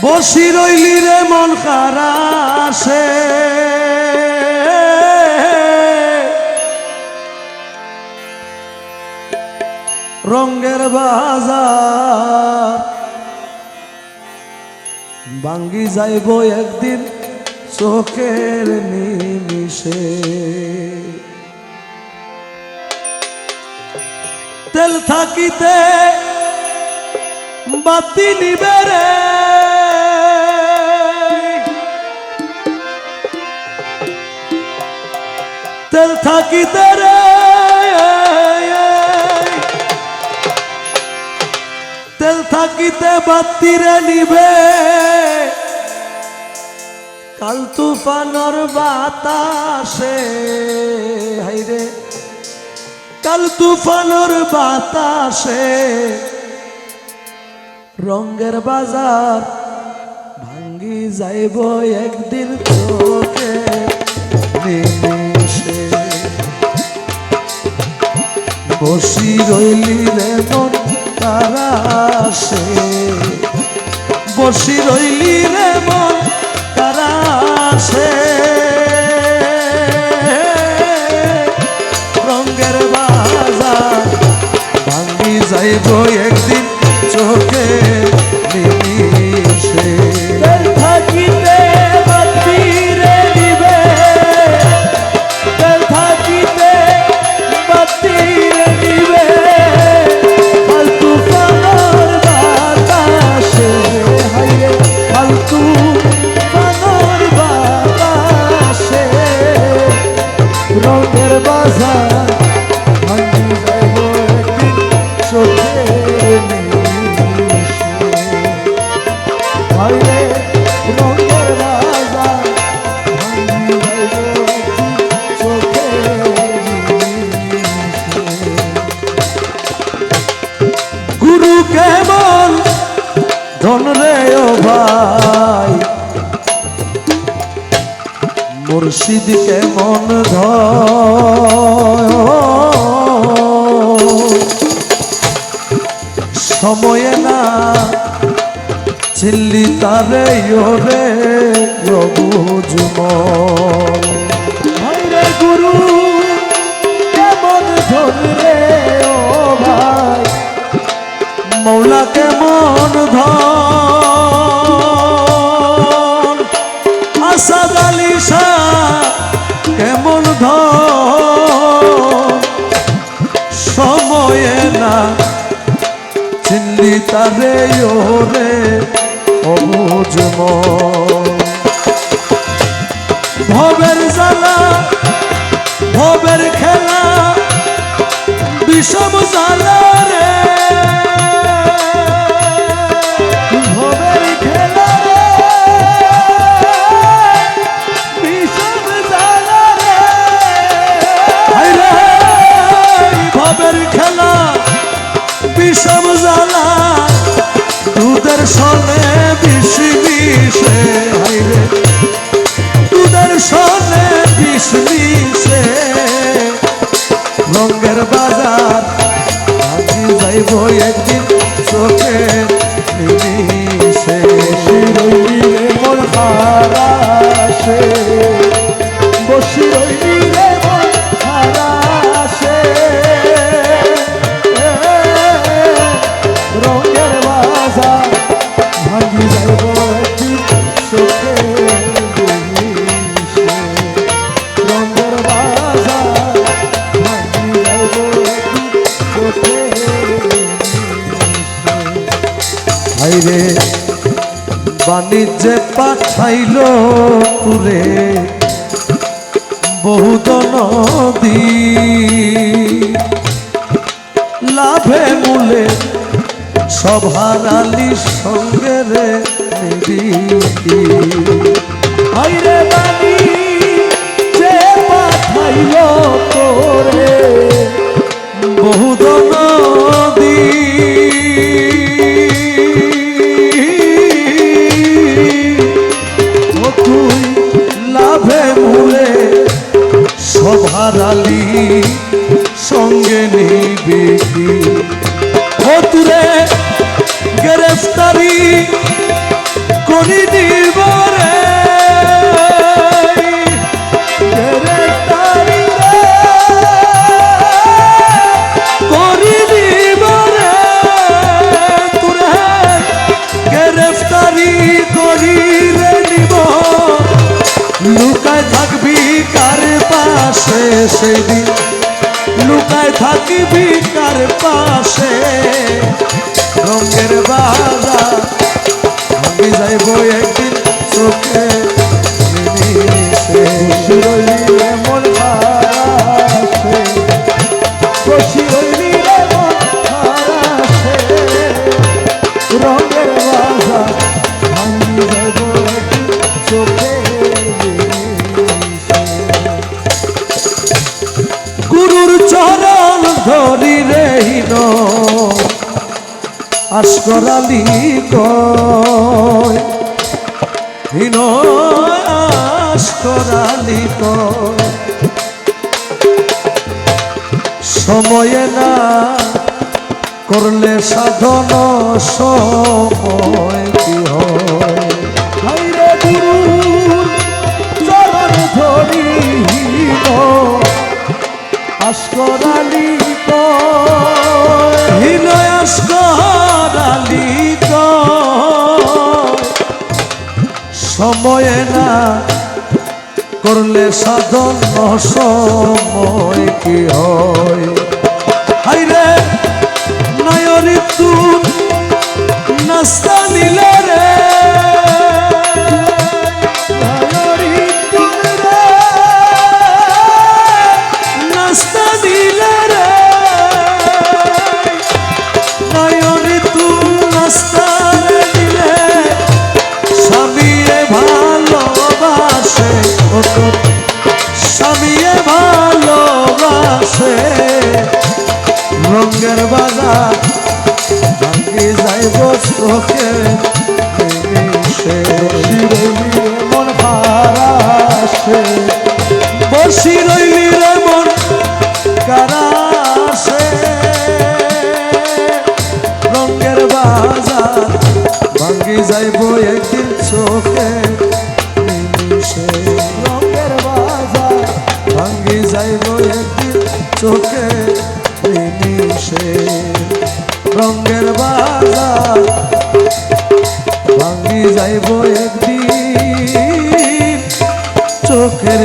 বসি রইলি রে, মন খারাসে রঙ্গের বাজার। ভাঙ্গি যাইব একদিন চোখের নিমিশে তেল থাকিতে বাতি নিবে রে তেল থাকিতে রে তেল থাকিতে বাতিরে নিবে। কাল তুফানর বাতাসে, হাইরে। কাল তুফানর বাতাসে রঙ্গের বাজার ভাঙ্গি যাইব একদিন চোখে নিমেষে বসি রইলি রে মন তারাসে বসি রইলি রে মন তারাসে রঙ্গের বাজার ভাঙ্গি যাইব একদিন চোখে ধন রে ও ভাই। মুর্শিদ ধন? সময়ে না চিল্লি তারে ওরে রবুজমন হাইরে গুরু। মৌলা কেমন ধন? আসাদ কেমন ধন? সময়ে না চিল্লি তারে ওরে অবুজ ভবের জ্বালা, ভবের খেলা, বিষম জ্বালা রে বিষম জ্বালা, দুধের সনে বিষ মিশে হাইরে সনে বিষ মিশে রঙের বাজার আমি যাইব একদিন চোখে মন হারাসে হাইরে বাণিজ্যে পাঠাইল তুরে বহুত নদী। লাভে মূলে সব হারালি সঙ্গে রে হাইরে বাণী যে পাঠাইল তোরে, বহুত নদী। পাশে সেদিন লুকায় থাকবি কার পাশে। রঙের বাজার আমি যাইব একদিন চোখে আসকরালি কয়? কয়? সময়ে না করলে সাধন সময় কয়? হিনয়াস করালি সময়ে না করলে সাধন সময় কি হয়? হাইরে নয়রি তুন নাস্তা একদিন চোখে নিমিষে রঙের বাজার ভাঙ্গি যাইব একদিন চোখে নিমিষে। রঙের বাজার ভাঙ্গি যাইব একদিন চোখের